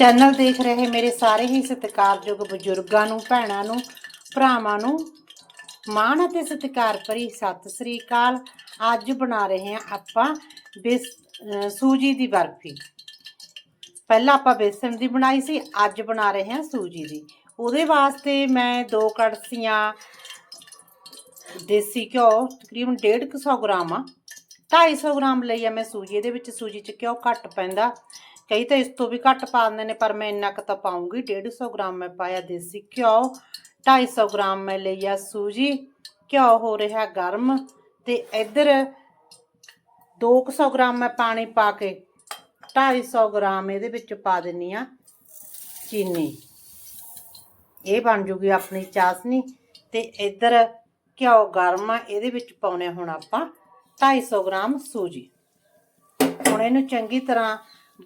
Channel ਦੇਖ ਰਹੇ ਮੇਰੇ ਸਾਰੇ ਹੀ ਸਤਿਕਾਰਯੋਗ ਬਜ਼ੁਰਗਾਂ ਨੂੰ, ਭੈਣਾਂ ਨੂੰ, ਭਰਾਵਾਂ ਨੂੰ। ਮਾਣ ਅਤੇ ਸਤਿਕਾਰ ਭਰੀ ਸਤਿ ਸ੍ਰੀ ਅਕਾਲ। ਅੱਜ ਬਣਾ ਰਹੇ ਹਾਂ ਆਪਾਂ ਬੇਸ ਸੂਜੀ ਦੀ ਬਰਫੀ। ਪਹਿਲਾਂ ਆਪਾਂ ਬੇਸਣ ਦੀ ਬਣਾਈ ਸੀ, ਅੱਜ ਬਣਾ ਰਹੇ ਹਾਂ ਸੂਜੀ ਦੀ। ਉਹਦੇ ਵਾਸਤੇ ਮੈਂ ਦੋ ਕੜਸੀਆਂ ਦੇਸੀ ਘਿਓ, ਤਕਰੀਬਨ 150 ਗ੍ਰਾਮ ਆ। 250 ਗ੍ਰਾਮ ਲਈ ਆ ਮੈਂ ਸੂਜੀ, ਇਹਦੇ ਵਿੱਚ ਸੂਜੀ ਚ ਘਿਓ ਘੱਟ ਪੈਂਦਾ। ਕਈ ਤਾਂ ਇਸ ਤੋਂ ਵੀ ਘੱਟ ਪਾ ਦਿੰਦੇ ਨੇ, ਪਰ ਮੈਂ ਇੰਨਾ ਕੁ ਤਾਂ ਪਾਉਂਗੀ। 150 ਗ੍ਰਾਮ ਮੈਂ ਪਾਇਆ ਦੇਸੀ ਘਿਓ 250 ਗ੍ਰਾਮ ਮੈਂ ਲਈ ਆ ਸੂਜੀ। ਘਿਓ ਹੋ ਰਿਹਾ ਗਰਮ ਤੇ ਇੱਧਰ 200 ਗ੍ਰਾਮ ਮੈਂ ਪਾਣੀ ਪਾ ਕੇ 250 ਗ੍ਰਾਮ ਇਹਦੇ ਵਿੱਚ ਪਾ ਦਿੰਨੀ ਆ ਚੀਨੀ। ਇਹ ਬਣ ਜੂਗੀ ਆਪਣੀ ਚਾਸਨੀ ਤੇ ਇੱਧਰ ਘਿਓ ਗਰਮ ਆ, ਇਹਦੇ ਵਿੱਚ ਪਾਉਣੇ ਹੁਣ ਆਪਾਂ 250 ਗ੍ਰਾਮ ਸੂਜੀ। ਹੁਣ ਇਹਨੂੰ ਚੰਗੀ ਤਰ੍ਹਾਂ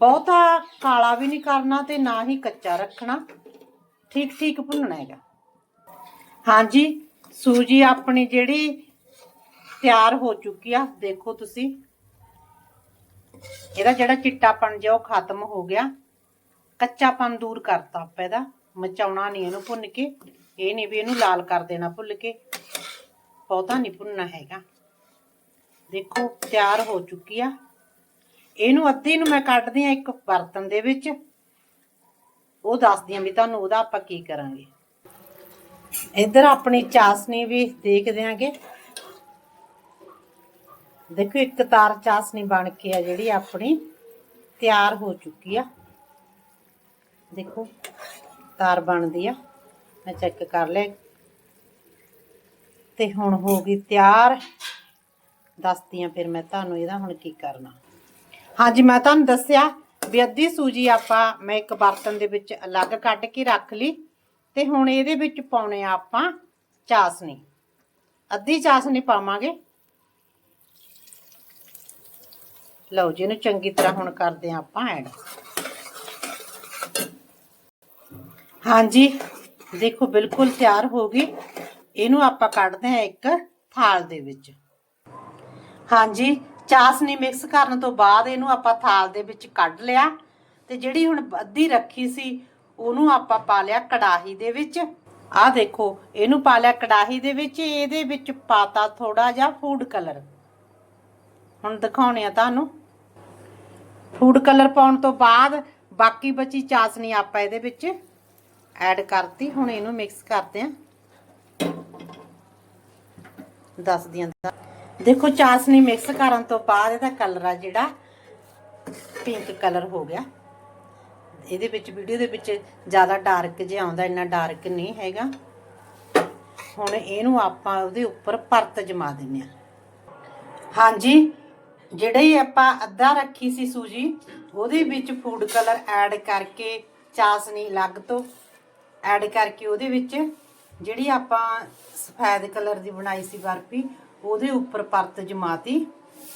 ਬਹੁਤਾ ਕਾਲਾ ਵੀ ਨਹੀਂ ਕਰਨਾ ਤੇ ਨਾ ਹੀ ਕੱਚਾ ਰੱਖਣਾ। ਠੀਕ ਠੀਕ ਭੁੰਨਣਾ ਹੈਗਾ। ਹਾਂਜੀ, ਸੂਜੀ ਆਪਣੀ ਜਿਹੜੀ ਤਿਆਰ ਹੋ ਚੁੱਕੀ ਆ, ਦੇਖੋ ਤੁਸੀਂ। ਇਹਦਾ ਜਿਹੜਾ ਚਿੱਟਾਪਣ ਜਿਹਾ ਉਹ ਖਤਮ ਹੋ ਗਿਆ। ਕੱਚਾਪਨ ਦੂਰ ਕਰਤਾ ਆਪਾਂ ਇਹਦਾ। ਮਚਾਉਣਾ ਨਹੀਂ ਇਹਨੂੰ ਭੁੰਨ ਕੇ। ਇਹ ਨਹੀਂ ਵੀ ਇਹਨੂੰ ਲਾਲ ਕਰ ਦੇਣਾ ਭੁੱਲ ਕੇ। ਬਹੁਤਾ ਨਹੀਂ ਭੁੰਨਣਾ ਹੈਗਾ। ਦੇਖੋ, ਤਿਆਰ ਹੋ ਚੁੱਕੀ ਆ। ਇਹਨੂੰ ਅੱਧੀ ਨੂੰ ਮੈਂ ਕੱਢਦੀ ਆ ਇੱਕ ਬਰਤਨ ਦੇ ਵਿੱਚ। ਉਹ ਦੱਸਦੀ ਆ ਵੀ ਤੁਹਾਨੂੰ ਉਹਦਾ ਆਪਾਂ ਕੀ ਕਰਾਂਗੇ। ਇੱਧਰ ਆਪਣੀ ਚਾਸਨੀ ਵੀ ਦੇਖਦੇ ਆਂਗੇ ਦੇਖੋ, ਇੱਕ ਤਾਰ ਚਾਸਨੀ ਬਣ ਕੇ ਆ ਜਿਹੜੀ ਆਪਣੀ ਤਿਆਰ ਹੋ ਚੁੱਕੀ ਆ। ਦੇਖੋ, ਤਾਰ ਬਣਦੀ ਆ। ਮੈਂ ਚੈੱਕ ਕਰ ਲਿਆ। ਤੇ ਹੁਣ ਹੋ ਗਈ ਤਿਆਰ। ਦੱਸਦੀ ਆ ਫਿਰ ਮੈਂ ਤੁਹਾਨੂੰ ਇਹਦਾ ਹੁਣ ਕੀ ਕਰਨਾ। ਹਾਂਜੀ, ਮੈਂ ਤੁਹਾਨੂੰ ਦੱਸਿਆ ਵੀ ਅੱਧੀ ਸੂਜੀ ਆਪਾਂ, ਮੈਂ ਇੱਕ ਬਰਤਨ ਦੇ ਵਿੱਚ ਅਲੱਗ ਕੱਢ ਕੇ ਰੱਖ ਲਈ ਤੇ ਹੁਣ ਇਹਦੇ ਵਿੱਚ ਪਾਉਣੇ ਆ ਆਪਾਂ ਚਾਸਨੀ। ਅੱਧੀ ਚਾਸਨੀ ਪਾਵਾਂਗੇ। ਲਓ ਜੀ, ਇਹਨੂੰ ਚੰਗੀ ਤਰ੍ਹਾਂ ਹੁਣ ਕਰਦੇ ਆ ਆਪਾਂ ਐਡ। ਹਾਂਜੀ, ਦੇਖੋ ਬਿਲਕੁਲ ਤਿਆਰ ਹੋ ਗਈ। ਇਹਨੂੰ ਆਪਾਂ ਕੱਢਦੇ ਆ ਇੱਕ ਥਾਲ ਦੇ ਵਿੱਚ। ਹਾਂਜੀ ਚਾਸਨੀ ਮਿਕਸ ਕਰਨ ਤੋਂ ਬਾਅਦ ਇਹਨੂੰ ਆਪਾਂ ਥਾਲ ਦੇ ਵਿੱਚ ਕੱਢ ਲਿਆ ਤੇ ਜਿਹੜੀ ਹੁਣ ਅੱਧੀ ਰੱਖੀ ਸੀ, ਉਹਨੂੰ ਆਪਾਂ ਪਾ ਲਿਆ ਕੜਾਹੀ ਦੇ ਵਿੱਚ। ਆਹ ਦੇਖੋ, ਇਹਨੂੰ ਪਾ ਲਿਆ ਕੜਾਹੀ ਦੇ ਵਿੱਚ, ਇਹਦੇ ਵਿੱਚ ਪਾਤਾ ਥੋੜਾ ਜਿਹਾ ਫੂਡ ਕਲਰ ਹੁਣ ਦਿਖਾਉਣੇ ਆ ਤੁਹਾਨੂੰ। ਫੂਡ ਕਲਰ ਪਾਉਣ ਤੋਂ ਬਾਅਦ ਬਾਕੀ ਬਚੀ ਚਾਸਨੀ ਆਪਾਂ ਇਹਦੇ ਵਿੱਚ ਐਡ ਕਰਤੀ, ਹੁਣ ਇਹਨੂੰ ਮਿਕਸ ਕਰਦੇ ਆਂ। ਦੱਸਦੀਆਂ ਦੇਖੋ ਚਾਸਨੀ ਮਿਕਸ ਕਰਨ ਤੋਂ ਬਾਅਦ ਇਹਦਾ ਕਲਰ ਆ ਜਿਹੜਾ ਪਿੰਕ ਕਲਰ ਹੋ ਗਿਆ। ਇਹਦੇ ਵਿੱਚ ਵੀਡੀਓ ਦੇ ਵਿੱਚ ਜ਼ਿਆਦਾ ਡਾਰਕ ਜਿਹਾ ਆਉਂਦਾ, ਇੰਨਾ ਡਾਰਕ ਨਹੀਂ ਹੈਗਾ। ਹੁਣ ਇਹਨੂੰ ਆਪਾਂ ਉਹਦੇ ਉੱਪਰ ਪਰਤ ਜਮਾ ਦਿੰਨੇ ਆ ਹਾਂਜੀ, ਜਿਹੜੀ ਆਪਾਂ ਅੱਧਾ ਰੱਖੀ ਸੀ ਸੂਜੀ, ਉਹਦੇ ਵਿੱਚ ਫੂਡ ਕਲਰ ਐਡ ਕਰਕੇ ਚਾਸਨੀ ਅਲੱਗ ਤੋਂ। ਐਡ ਕਰਕੇ ਉਹਦੇ ਵਿੱਚ ਜਿਹੜੀ ਆਪਾਂ ਸਫੈਦ ਕਲਰ ਦੀ ਬਣਾਈ ਸੀ ਬਰਫੀ ਉਹਦੇ ਉੱਪਰ ਪਰਤ ਜਮਾਤੀ।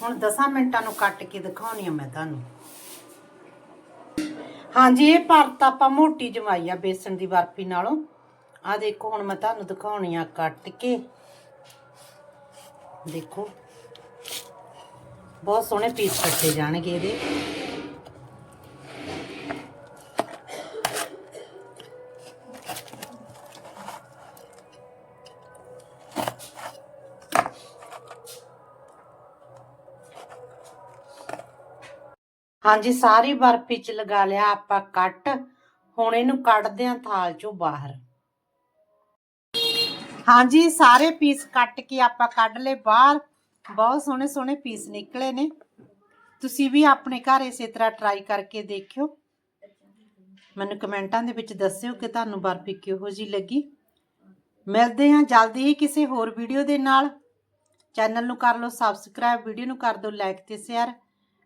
ਹੁਣ 10 ਮਿੰਟਾਂ ਨੂੰ ਕੱਟ ਕੇ ਦਿਖਾਉਣੀ ਆ ਮੈਂ ਤੁਹਾਨੂੰ। ਹਾਂਜੀ, ਇਹ ਪਰਤ ਆਪਾਂ ਮੋਟੀ ਜਮਾਈ ਆ ਬੇਸਣ ਦੀ ਬਰਫੀ ਨਾਲੋਂ। ਆ ਦੇਖੋ, ਹੁਣ ਮੈਂ ਤੁਹਾਨੂੰ ਦਿਖਾਉਣੀ ਆ ਕੱਟ ਕੇ। ਦੇਖੋ। ਬਹੁਤ ਸੋਹਣੇ ਪੀਸ ਕੱਟੇ ਜਾਣਗੇ ਇਹਦੇ। ਹਾਂਜੀ, ਸਾਰੀ ਬਰਫੀ ਚ ਲਗਾ ਲਿਆ ਆਪਾਂ ਕੱਟ। ਹੁਣ ਇਹਨੂੰ ਕੱਢਦੇ ਆਂ ਥਾਲ ਚੋਂ ਬਾਹਰ। ਹਾਂਜੀ, ਸਾਰੇ ਪੀਸ ਕੱਟ ਕੇ ਆਪਾਂ ਕੱਢ ਲਏ ਬਾਹਰ। ਬਹੁਤ ਸੋਹਣੇ ਸੋਹਣੇ ਪੀਸ ਨਿਕਲੇ ਨੇ। ਤੁਸੀਂ ਵੀ ਆਪਣੇ ਘਰ ਇਸੇ ਤਰ੍ਹਾਂ ਟਰਾਈ ਕਰਕੇ ਦੇਖਿਓ। ਮੈਨੂੰ ਕਮੈਂਟਾਂ ਦੇ ਵਿੱਚ ਦੱਸਿਓ ਕਿ ਤੁਹਾਨੂੰ ਬਰਫੀ ਕਿਹੋ ਜੀ ਲੱਗੀ। ਮਿਲਦੇ ਹਾਂ ਜਲਦੀ ਹੀ ਕਿਸੇ ਹੋਰ ਵੀਡੀਓ ਦੇ ਨਾਲ। ਚੈਨਲ ਨੂੰ ਕਰ ਲਓ ਸਬਸਕ੍ਰਾਈਬ ਵੀਡੀਓ ਨੂੰ ਕਰ ਦਿਓ ਲਾਈਕ ਤੇ ਸ਼ੇਅਰ